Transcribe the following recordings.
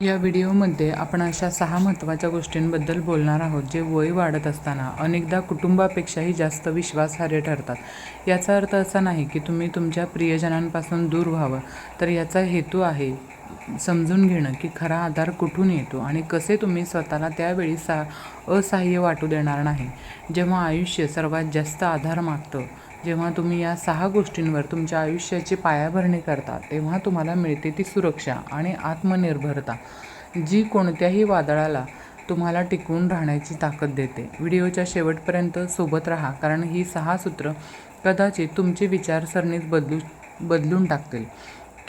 या व्हिडिओमध्ये आपण अशा सहा महत्त्वाच्या गोष्टींबद्दल बोलणार आहोत जे वय वाढत असताना अनेकदा कुटुंबापेक्षाही जास्त विश्वासार्ह ठरतात. याचा अर्थ असा नाही की तुम्ही तुमच्या प्रियजनांपासून दूर व्हावं तर याचा हेतू आहे समजून घेणं की खरा आधार कुठून येतो आणि कसे तुम्ही स्वतःला त्यावेळी सा असहाय्य वाटू देणार नाही. जेव्हा आयुष्य सर्वात जास्त आधार मागतं जेव्हा तुम्ही या सहा गोष्टींवर तुमच्या आयुष्याची पायाभरणी करता तेव्हा तुम्हाला मिळते ती सुरक्षा आणि आत्मनिर्भरता जी कोणत्याही वादळाला तुम्हाला टिकून राहण्याची ताकद देते. व्हिडिओच्या शेवटपर्यंत सोबत राहा कारण ही सहा सूत्र कदाचित तुमची विचारसरणीच बदलू बदलून टाकतील.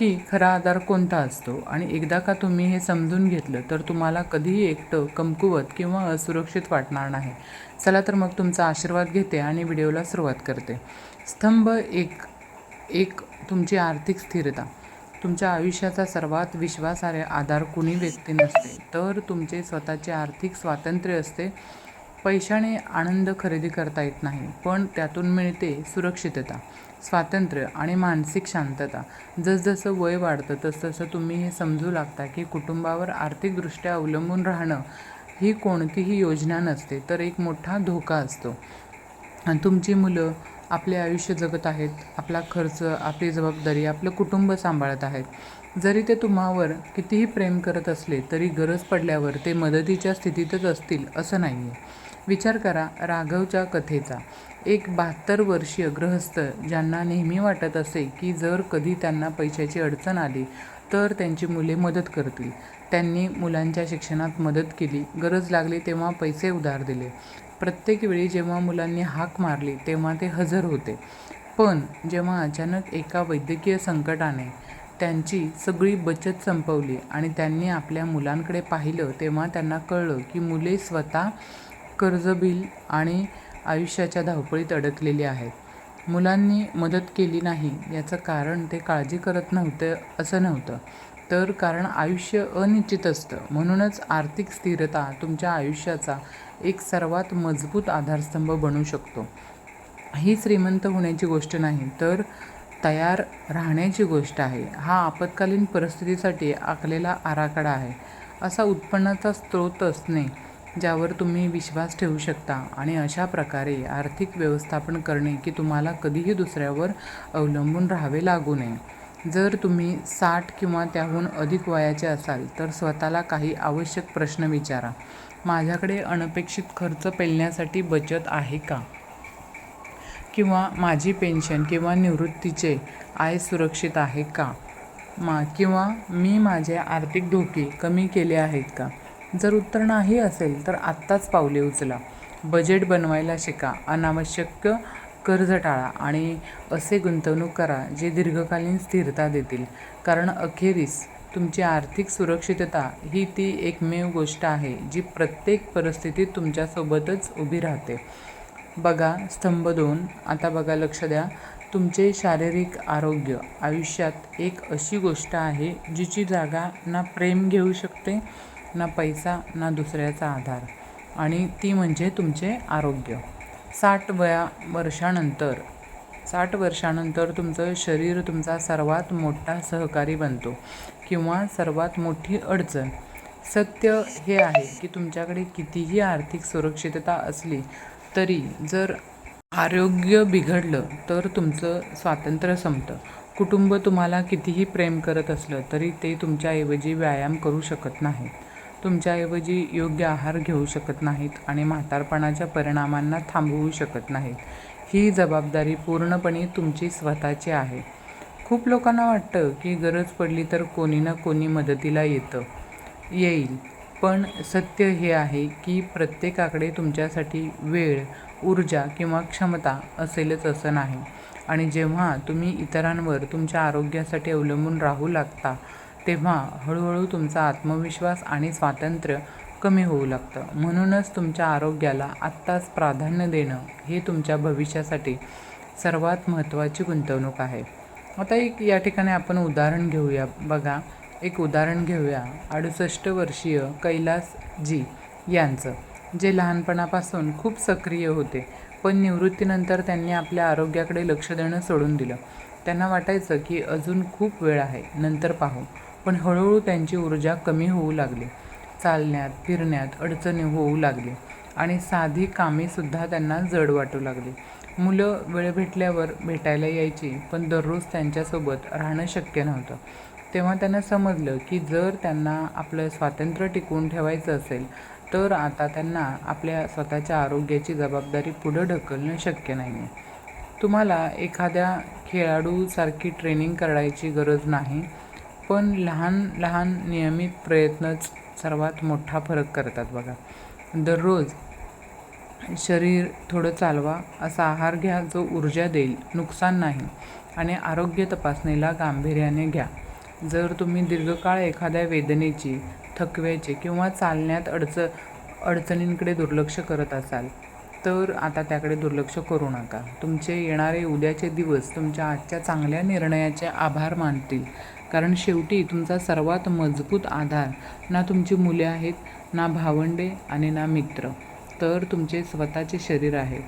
की खरा आधार कोणता असतो? आणि एकदा का तुम्ही हे समजून घेतलं तर तुम्हाला कधीही एकटं कमकुवत किंवा असुरक्षित वाटणार नाही. चला तर मग तुमचा आशीर्वाद घेते आणि व्हिडिओला सुरुवात करते. स्तंभ एक एक तुमची आर्थिक स्थिरता. तुमच्या आयुष्याचा सर्वात विश्वासार्ह आधार कुणी व्यक्ती नसते तर तुमचे स्वतःचे आर्थिक स्वातंत्र्य असते. पैशाने आनंद खरेदी करता येत नाही पण त्यातून मिळते सुरक्षितता स्वातंत्र्य आणि मानसिक शांतता. जसजसं वय वाढतं तसतसं तुम्ही हे समजू लागता की कुटुंबावर आर्थिकदृष्ट्या अवलंबून राहणं ही कोणतीही योजना नसते तर एक मोठा धोका असतो. आणि तुमची मुलं आपले आयुष्य जगत आहेत आपला खर्च आपली जबाबदारी आपलं कुटुंब सांभाळत आहेत. जरी ते तुम्हावर कितीही प्रेम करत असले तरी गरज पडल्यावर ते मदतीच्या स्थितीतच असतील असं नाही आहे विचार करा राघवच्या कथेचा. एक बहात्तर वर्षीय गृहस्थ ज्यांना नेहमी वाटत असे की जर कधी त्यांना पैशाची अडचण आली तर त्यांची मुले मदत करतील. त्यांनी मुलांच्या शिक्षणात मदत केली गरज लागली तेव्हा पैसे उधार दिले. प्रत्येक वेळी जेव्हा मुलांनी हाक मारली तेव्हा ते हजर होते. पण जेव्हा अचानक एका वैद्यकीय संकटाने त्यांची सगळी बचत संपवली आणि त्यांनी आपल्या मुलांकडे पाहिलं तेव्हा त्यांना कळलं की मुले स्वतः कर्ज बिल आणि आयुष्याच्या धावपळीत अडकलेली आहेत. मुलांनी मदत केली नाही याचं कारण ते काळजी करत नव्हतं असं नव्हतं. तर कारण आयुष्य अनिश्चित असतं. म्हणूनच आर्थिक स्थिरता तुमच्या आयुष्याचा एक सर्वात मजबूत आधारस्तंभ बनू शकतो. ही श्रीमंत होण्याची गोष्ट नाही तर तयार राहण्याची गोष्ट आहे. हा आपत्कालीन परिस्थितीसाठी आखलेला आराखडा आहे. असा उत्पन्नाचा स्रोत असणे ज्यावर तुम्ही विश्वास ठेवू शकता आणि अशा प्रकारे आर्थिक व्यवस्थापन करणे की तुम्हाला कधीही दुसऱ्यावर अवलंबून राहावे लागू नये. जर तुम्ही साठ किंवा त्याहून अधिक वयाचे असाल तर स्वतःला काही आवश्यक प्रश्न विचारा. माझ्याकडे अनपेक्षित खर्च पेलण्यासाठी बचत आहे का? किंवा माझी पेन्शन किंवा निवृत्तीचे आय सुरक्षित आहे का? मा किंवा मी माझे आर्थिक धोके कमी केले आहेत का? जर उत्तर नाही असेल तर आत्ताच पावले उचला. बजेट बनवायला शिका. अनावश्यक कर्ज टाळा आणि असे गुंतवणूक करा जे दीर्घकालीन स्थिरता देतील. कारण अखेरीस तुमची आर्थिक सुरक्षितता ही ती एकमेव गोष्ट आहे जी प्रत्येक परिस्थितीत तुमच्यासोबतच उभी राहते. बघा स्तंभ दोन. आता बघा लक्ष द्या. तुमचे शारीरिक आरोग्य आयुष्यात एक अशी गोष्ट आहे जिची जागा ना प्रेम घेऊ शकते ना पैसा ना दुसऱ्याचा आधार. आणि ती म्हणजे तुमचे आरोग्य. साठ वया वर्षानंतर साठ वर्षानंतर तुमचं शरीर तुमचा सर्वात मोठा सहकारी बनतो किंवा सर्वात मोठी अडचण. सत्य हे आहे की तुमच्याकडे कितीही आर्थिक सुरक्षितता असली तरी जर आरोग्य बिघडलं तर तुमचं स्वातंत्र्य संपतं. कुटुंब तुम्हाला कितीही प्रेम करत असलं तरी ते तुमच्याऐवजी व्यायाम करू शकत नाहीत. तुमच्याऐवजी योग्य आहार घेऊ शकत नाहीत आणि म्हातारपणाच्या परिणामांना थांबवू शकत नाहीत. ही जबाबदारी पूर्णपणे तुमची स्वतःची आहे. खूप लोकांना वाटतं की गरज पडली तर कोणी ना कोणी मदतीला येतं. येईल. पण सत्य हे आहे की प्रत्येकाकडे तुमच्यासाठी वेळ ऊर्जा किंवा क्षमता असेलच असं नाही. आणि जेव्हा तुम्ही इतरांवर तुमच्या आरोग्यासाठी अवलंबून राहू लागता तेव्हा हळूहळू तुमचा आत्मविश्वास आणि स्वातंत्र्य कमी होऊ लागतं. म्हणूनच तुमच्या आरोग्याला आत्ताच प्राधान्य देणं हे तुमच्या भविष्यासाठी सर्वात महत्त्वाची गुंतवणूक आहे. आता एक या ठिकाणी आपण उदाहरण घेऊया. बघा एक उदाहरण घेऊया. अडुसष्ट वर्षीय कैलासजी यांचं जे लहानपणापासून खूप सक्रिय होते पण निवृत्तीनंतर त्यांनी आपल्या आरोग्याकडे लक्ष देणं सोडून दिलं. त्यांना वाटायचं की अजून खूप वेळ आहे नंतर पाहू. पण हळूहळू त्यांची ऊर्जा कमी होऊ लागली. चालण्यात फिरण्यात अडचणी होऊ लागली आणि साधी कामेसुद्धा त्यांना जड वाटू लागली. मुलं वेळ भेटल्यावर भेटायला यायची पण दररोज त्यांच्यासोबत राहणं शक्य नव्हतं. तेव्हा त्यांना समजलं की जर त्यांना आपलं स्वातंत्र्य टिकवून ठेवायचं असेल तर आता त्यांना आपल्या स्वतःच्या आरोग्याची जबाबदारी पुढं ढकलणं शक्य नाही आहे तुम्हाला एखाद्या खेळाडूसारखी ट्रेनिंग करायची गरज नाही पण लहान लहान नियमित प्रयत्नच सर्वात मोठा फरक करतात बघा. दररोज शरीर थोडं चालवा असा आहार घ्या जो ऊर्जा देईल नुकसान नाही आणि आरोग्य तपासणीला गांभीर्याने घ्या. जर तुम्ही दीर्घकाळ एखाद्या वेदनेची थकव्याची किंवा चालण्यात अडच अडचणींकडे दुर्लक्ष करत असाल तर आता त्याकडे दुर्लक्ष करू नका. तुमचे येणारे उद्याचे दिवस तुमच्या आजच्या चांगल्या निर्णयाचे आभार मानतील. कारण शेवटी तुमचा सर्वात मजबूत आधार ना तुमची मुले आहेत ना भावंडे आणि ना मित्र तर तुमचे स्वतःचे शरीर आहे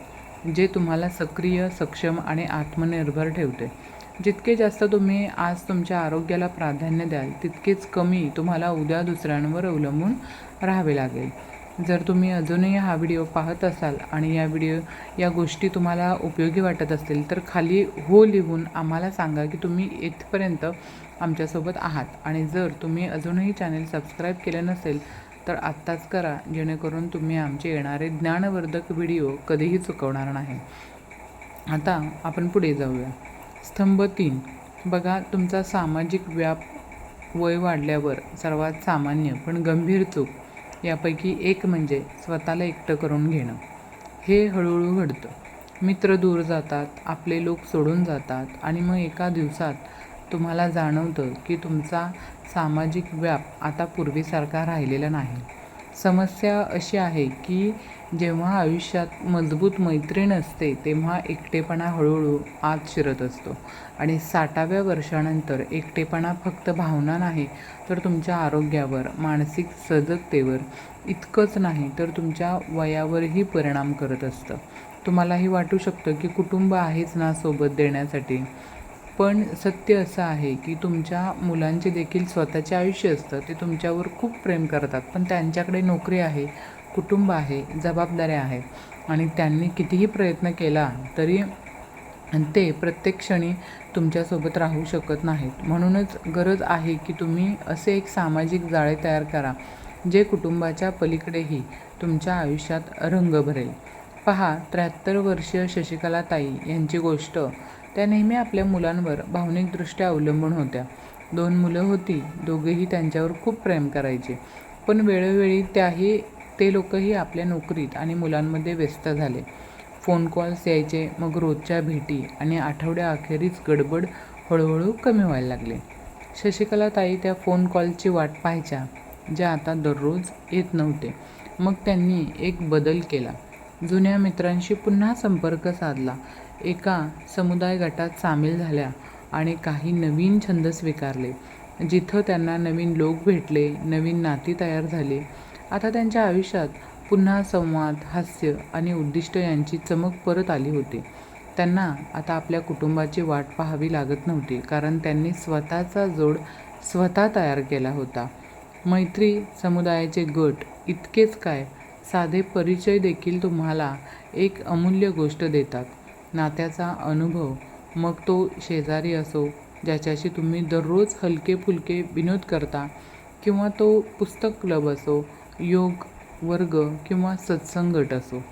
जे तुम्हाला सक्रिय सक्षम आणि आत्मनिर्भर ठेवते. जितके जास्त तुम्ही आज तुमच्या आरोग्याला प्राधान्य द्याल तितकेच कमी तुम्हाला उद्या दुसऱ्यांवर अवलंबून राहावे लागेल. जर तुम्ही अजूनही हा व्हिडिओ पाहत असाल आणि या व्हिडिओ या गोष्टी तुम्हाला उपयोगी वाटत असतील तर खाली हो लिहून आम्हाला सांगा की तुम्ही इथपर्यंत आमच्यासोबत आहात. आणि जर तुम्ही अजूनही चॅनेल सबस्क्राईब केले नसेल तर आत्ताच करा जेणेकरून तुम्ही आमचे येणारे ज्ञानवर्धक व्हिडिओ कधीही चुकवणार नाही. आता आपण पुढे जाऊया. स्तंभ तीन. बघा तुमचा सामाजिक व्याप वय वाढल्यावर सर्वात सामान्य पण गंभीर चूक यापैकी एक म्हणजे स्वतःला एकटं करून घेणं. हे हळूहळू घडतं. मित्र दूर जातात आपले लोक सोडून जातात आणि मग एका दिवसात तुम्हाला जाणवतं की तुमचा सामाजिक व्याप आता पूर्वीसारखा राहिलेला नाही. समस्या अशी आहे की जेव्हा आयुष्यात मजबूत मैत्रीण असते तेव्हा एकटेपणा हळूहळू आत शिरत असतो. आणि साठाव्या वर्षानंतर एकटेपणा फक्त भावना नाही तर तुमच्या आरोग्यावर मानसिक सजगतेवर इतकंच नाही तर तुमच्या वयावरही परिणाम करत असतं. तुम्हालाही वाटू शकतं की कुटुंब आहेच ना सोबत देण्यासाठी. पण सत्य असं आहे की तुमच्या मुलांचे देखील स्वतःचे आयुष्य असतं. ते तुमच्यावर खूप प्रेम करतात. पण त्यांच्याकडे नोकरी आहे कुटुंब आहे जबाबदाऱ्या आहेत. आणि त्यांनी कितीही प्रयत्न केला तरी ते प्रत्येक क्षणी तुमच्यासोबत राहू शकत नाहीत. म्हणूनच गरज आहे की तुम्ही असे एक सामाजिक जाळे तयार करा जे कुटुंबाच्या पलीकडेही तुमच्या आयुष्यात रंग भरेल. पहा त्र्याहत्तर वर्षीय शशिकला ताई यांची गोष्ट त्या नेहमी आपल्या मुलांवर भावनिकदृष्ट्या अवलंबून होत्या. दोन मुलं होती दोघेही त्यांच्यावर खूप प्रेम करायचे. पण वेळोवेळी त्याही ते लोकही आपल्या नोकरीत आणि मुलांमध्ये व्यस्त झाले. फोन कॉल्स यायचे मग रोजच्या भेटी आणि आठवड्याअखेरीच गडबड हळूहळू कमी व्हायला लागले. शशिकला ताई त्या फोन कॉलची वाट पाहायच्या ज्या आता दररोज येत नव्हते. मग त्यांनी एक बदल केला. जुन्या मित्रांशी पुन्हा संपर्क साधला. एका समुदाय गटात सामील झाल्या आणि काही नवीन छंद स्वीकारले. जिथं त्यांना नवीन लोक भेटले नवीन नाती तयार झाली. आता त्यांच्या आयुष्यात पुन्हा संवाद हास्य आणि उद्दिष्ट यांची चमक परत आली होती. त्यांना आता आपल्या कुटुंबाची वाट पाहावी लागत नव्हती कारण त्यांनी स्वतःचा जोड स्वतः तयार केला होता. मैत्री समुदायाचे गट इतकेच काय? साधे परिचय देखील तुम्हाला एक अमूल्य गोष्ट देतात. नात्याचा अनुभव. मग तो शेजारी असो ज्याच्याशी तुम्ही दररोज हलके फुलके विनोद करता किंवा तो पुस्तक क्लब असो योग वर्ग किंवा सत्संगट असो.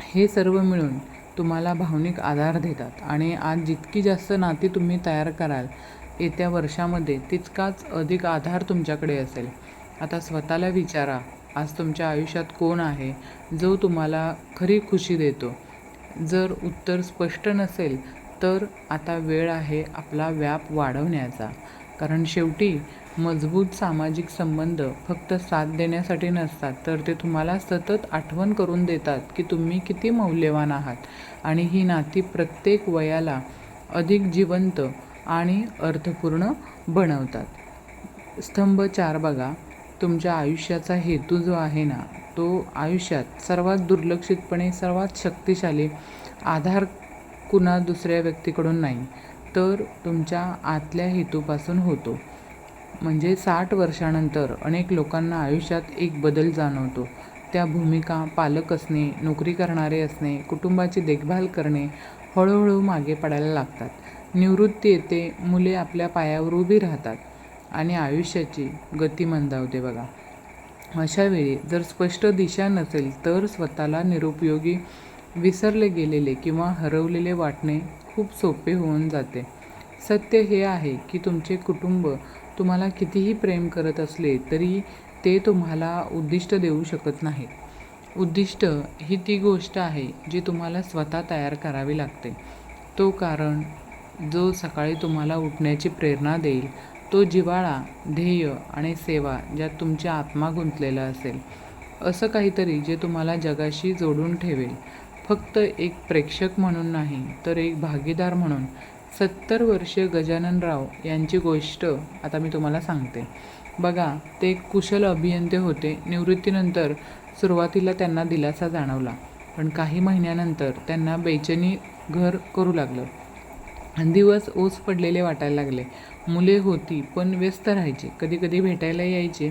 हे सर्व मिळून तुम्हाला भावनिक आधार देतात आणि आज जितकी जास्त नाती तुम्ही तयार कराल येत्या वर्षामध्ये तितकाच अधिक आधार तुमच्याकडे असेल. आता स्वतःला विचारा आज तुमच्या आयुष्यात कोण आहे जो तुम्हाला खरी खुशी देतो. जर उत्तर स्पष्ट नसेल तर आता वेळ आहे आपला व्याप वाढवण्याचा. कारण शेवटी मजबूत सामाजिक संबंध फक्त साथ देण्यासाठी नसतात तर ते तुम्हाला सतत आठवण करून देतात की तुम्ही किती मौल्यवान आहात. आणि ही नाती प्रत्येक वयाला अधिक जिवंत आणि अर्थपूर्ण बनवतात. स्तंभ चार बघा. तुमच्या आयुष्याचा हेतू जो आहे ना तो आयुष्यात सर्वात दुर्लक्षितपणे सर्वात शक्तिशाली आधार कुणा दुसऱ्या व्यक्तीकडून नाही तर तुमच्या आतल्या हेतूपासून होतो. म्हणजे साठ वर्षानंतर अनेक लोकांना आयुष्यात एक बदल जाणवतो. त्या भूमिका पालक असणे नोकरी करणारे असणे कुटुंबाची देखभाल करणे हळूहळू मागे पडायला लागतात. निवृत्ती येते मुले आपल्या पायावर उभी राहतात आणि आयुष्याची गती मंदावते बघा. अशावेळी जर स्पष्ट दिशा नसेल तर स्वतःला निरुपयोगी विसरले गेलेले किंवा हरवलेले वाटणे खूप सोपे होऊन जाते. सत्य हे आहे की तुमचे कुटुंब तुम्हाला कितीही प्रेम करत असले तरी ते तुम्हाला उद्दिष्ट देऊ शकत नाही. उद्दिष्ट ही ती गोष्ट आहे जी तुम्हाला स्वतः तयार करावी लागते. तो कारण जो सकाळी तुम्हाला उठण्याची प्रेरणा देईल तो जिव्हाळा ध्येय आणि सेवा ज्यात तुमची आत्मा गुंतलेला असेल असं काहीतरी जे तुम्हाला जगाशी जोडून ठेवेल. फक्त एक प्रेक्षक म्हणून नाही तर एक भागीदार म्हणून सत्तर वर्षीय गजाननराव यांची गोष्ट आता मी तुम्हाला सांगते. बघा ते एक कुशल अभियंते होते. निवृत्तीनंतर सुरुवातीला त्यांना दिलासा जाणवला. पण काही महिन्यानंतर त्यांना बेचनी घर करू लागलं. दिवस ओस पडलेले वाटायला लागले. मुले होती पण व्यस्त राहायची. कधी कधी भेटायला यायचे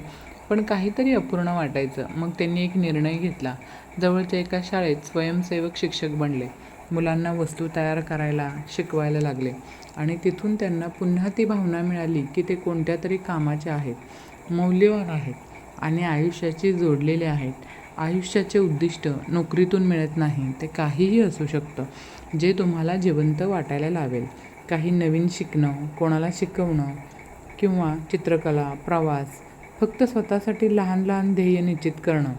पण काहीतरी अपूर्ण वाटायचं. मग त्यांनी एक निर्णय घेतला. जवळच्या एका शाळेत स्वयंसेवक शिक्षक बनले. मुलांना वस्तू तयार करायला शिकवायला लागले. आणि तिथून त्यांना पुन्हा ती भावना मिळाली की ते कोणत्या तरी कामाचे आहेत मौल्यवान आहेत आणि आयुष्याशी जोडलेले आहेत. आयुष्याचे उद्दिष्ट नोकरीतून मिळत नाही ते काहीही असू शकतं जे तुम्हाला जिवंत वाटायला लावेल. काही नवीन शिकणं कोणाला शिकवणं किंवा चित्रकला प्रवास फक्त स्वतःसाठी लहान लहान ध्येय निश्चित करणं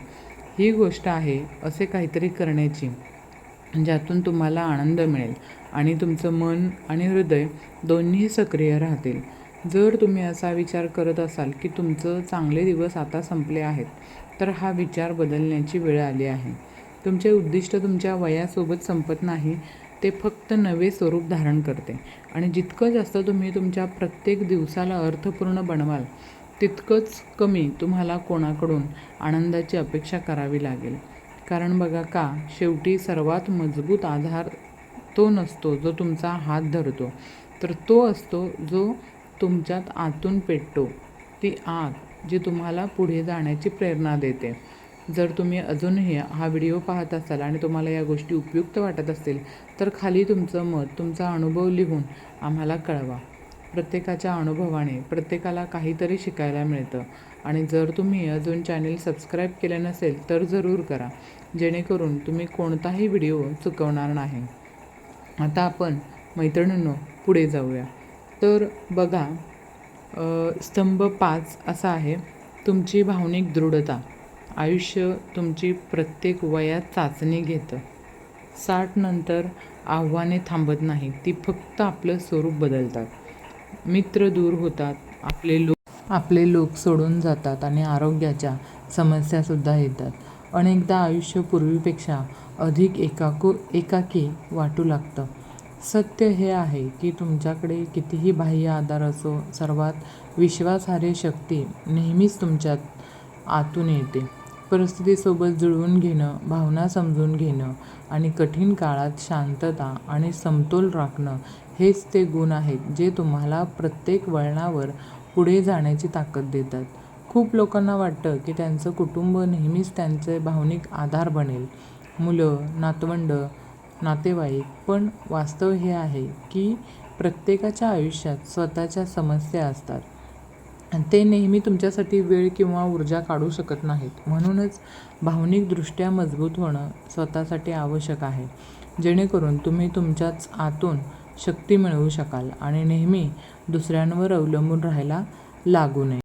ही गोष्ट आहे असे काहीतरी करण्याची ज्यातून तुम्हाला आनंद मिळेल आणि तुमचं मन आणि हृदय दोन्ही सक्रिय राहतील. जर तुम्ही असा विचार करत असाल की तुमचं चांगले दिवस आता संपले आहेत तर हा विचार बदलण्याची वेळ आली आहे. तुमचे उद्दिष्ट तुमच्या वयासोबत संपत नाही ते फक्त नवे स्वरूप धारण करते. आणि जितकं जास्त तुम्ही तुमच्या प्रत्येक दिवसाला अर्थपूर्ण बनवाल तितकंच कमी तुम्हाला कोणाकडून आनंदाची अपेक्षा करावी लागेल. कारण बघा का शेवटी सर्वात मजबूत आधार तो नसतो जो तुमचा हात धरतो. तर तो असतो जो तुमच्यात आतून पेटतो. ती आग जी तुम्हाला पुढे जाण्याची प्रेरणा देते. जर तुम्ही अजूनही हा व्हिडिओ पाहत असाल आणि तुम्हाला या गोष्टी उपयुक्त वाटत असतील तर खाली तुमचं मत तुमचा अनुभव लिहून आम्हाला कळवा. प्रत्येकाच्या अनुभवाने प्रत्येकाला काहीतरी शिकायला मिळतं. आणि जर तुम्ही अजून चॅनेल सबस्क्राईब केले नसेल तर जरूर करा. जेणेकरून तुम्ही कोणताही व्हिडिओ चुकवणार नाही. आता आपण मैत्रिणींनो पुढे जाऊया. तर बघा स्तंभ पाच असा आहे. तुमची भावनिक दृढता. आयुष्य तुमची प्रत्येक वयात चाचणी घेतं. साठ नंतर आव्हाने थांबत नाही ती फक्त आपलं स्वरूप बदलतात. मित्र दूर होतात आपले लोक आपले लोक सोडून जातात आणि आरोग्याच्या समस्यासुद्धा येतात. अनेकदा आयुष्य पूर्वीपेक्षा अधिक एकाकू एकाकी वाटू लागतं. सत्य हे आहे की तुमच्याकडे कितीही बाह्य आधार असो सर्वात विश्वासार्ह शक्ती नेहमीच तुमच्यात आतून येते. परिस्थितीसोबत जुळवून घेणं भावना समजून घेणं आणि कठीण काळात शांतता आणि समतोल राखणं हेच ते गुण आहेत जे तुम्हाला प्रत्येक वळणावर पुढे जाण्याची ताकद देतात. खूप लोकांना वाटतं की त्यांचं कुटुंब नेहमीच त्यांचे भावनिक आधार बनेल. मुलं नातवंड नातेवाईक पण वास्तव हे आहे की प्रत्येकाच्या आयुष्यात स्वतःच्या समस्या असतात. ते नेहमी तुमच्यासाठी वेळ किंवा ऊर्जा काढू शकत नाहीत. म्हणूनच भावनिकदृष्ट्या मजबूत होणं स्वतःसाठी आवश्यक आहे. जेणेकरून तुम्ही तुमच्याच आतून शक्ती मिळवू शकाल आणि नेहमी दुसऱ्यांवर अवलंबून राहायला लागू नये.